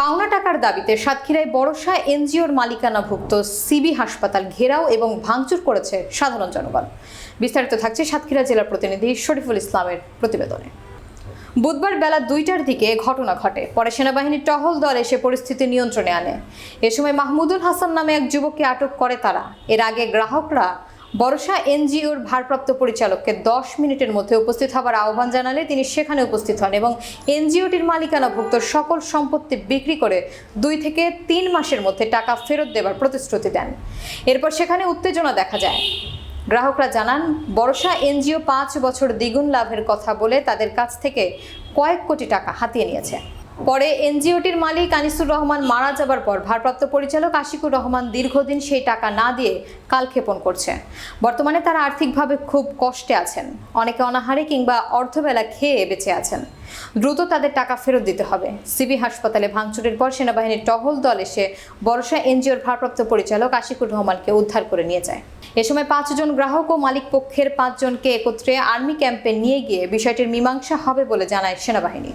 পাওনা টাকার দাবিতে সাতক্ষীরায় বড়সা এনজিওর মালিকানাভুক্ত সিবি হাসপাতাল ঘেরাও এবং ভাঙচুর করেছে সাধারণ জনগণ। বিস্তারিত থাকছে সাতক্ষীরা জেলার প্রতিনিধি শরীফুল ইসলামের প্রতিবেদনে। বুধবার বেলা দুইটার দিকে ঘটনা ঘটে। পরে সেনাবাহিনীর টহল দল এসে পরিস্থিতি নিয়ন্ত্রণে আনে। এ সময় মাহমুদুল হাসান নামে এক যুবককে আটক করে তারা। এর আগে গ্রাহকরা বরসা এনজিওর ভারপ্রাপ্ত পরিচালককে দশ মিনিটের মধ্যে উপস্থিত হবার আহ্বান জানালে তিনি সেখানে উপস্থিত হন এবং এনজিওটির মালিকানাভুক্ত সকল সম্পত্তি বিক্রি করে দুই থেকে তিন মাসের মধ্যে টাকা ফেরত দেবার প্রতিশ্রুতি দেন। এরপর সেখানে উত্তেজনা দেখা যায়। গ্রাহকরা জানান বর্ষা এনজিও পাঁচ বছর দ্বিগুণ লাভের কথা বলে তাদের কাছ থেকে কয়েক কোটি টাকা হাতিয়ে নিয়েছে। পরে এনজিওটির মালিক আনিসুর রহমান মারা যাবার পর ভারপ্রাপ্ত পরিচালক আশিকুর রহমান দীর্ঘদিন সেই টাকা না দিয়ে কালক্ষেপণ করছে। বর্তমানে তারা আর্থিকভাবে খুব কষ্টে আছেন। অনেকে অনাহারে কিংবা অর্ধবেলা খেয়ে বেঁচে আছেন। দ্রুত তাদের টাকা ফেরত দিতে হবে। সিবি হাসপাতালে ভাঙচুরের পর সেনাবাহিনীর টহল দল এসে বর্ষা এনজিওর ভারপ্রাপ্ত পরিচালক আশিকুর রহমানকে উদ্ধার করে নিয়ে যায়। এ সময় পাঁচজন গ্রাহক ও মালিক পক্ষের পাঁচজনকে একত্রে আর্মি ক্যাম্পে নিয়ে গিয়ে বিষয়টির মীমাংসা হবে বলে জানায় সেনাবাহিনী।